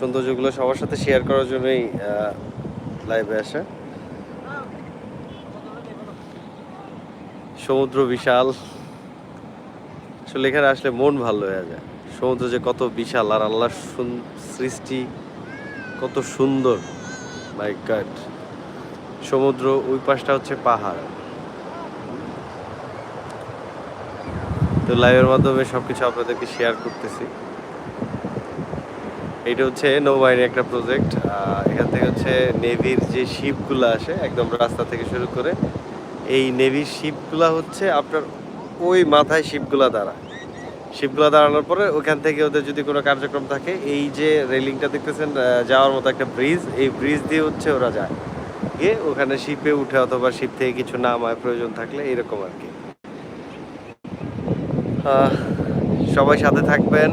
সৌন্দর্যগুলো সবার সাথে শেয়ার করার জন্যই লাইভে আসা। সমুদ্র বিশাল। আসলে এখানে আসলে মন ভালো হয়ে যায়। সমুদ্র যে কত বিশাল আর আল্লাহর সুন- সৃষ্টি কত সুন্দর। মাই গড সমুদ্র ওই পাশটা হচ্ছে পাহাড়। তো লাইভের মাধ্যমে সবকিছু আপনাদেরকে শেয়ার করতেছি। এটা হচ্ছে নৌবাহিনীর একটা প্রজেক্ট এখান থেকে হচ্ছে নেভির যে শিপগুলো আসে একদম রাস্তা থেকে শুরু করে, এই নেভির শিপগুলা হচ্ছে আপনার ওই মাথায় শিপগুলা দাঁড়ায় শিপগুলা দাঁড়ানোর পরে ওখান থেকে ওদের যদি কোনো কার্যক্রম থাকে, এই যে রেলিংটা দেখতেছেন যাওয়ার মতো একটা ব্রিজ এই ব্রিজ দিয়ে হচ্ছে ওরা যায়। গিয়ে ওখানে শিপে উঠে অথবা শিপ থেকে কিছু নামায় প্রয়োজন থাকলে এরকম আর কি। সবাই সাথে থাকবেন।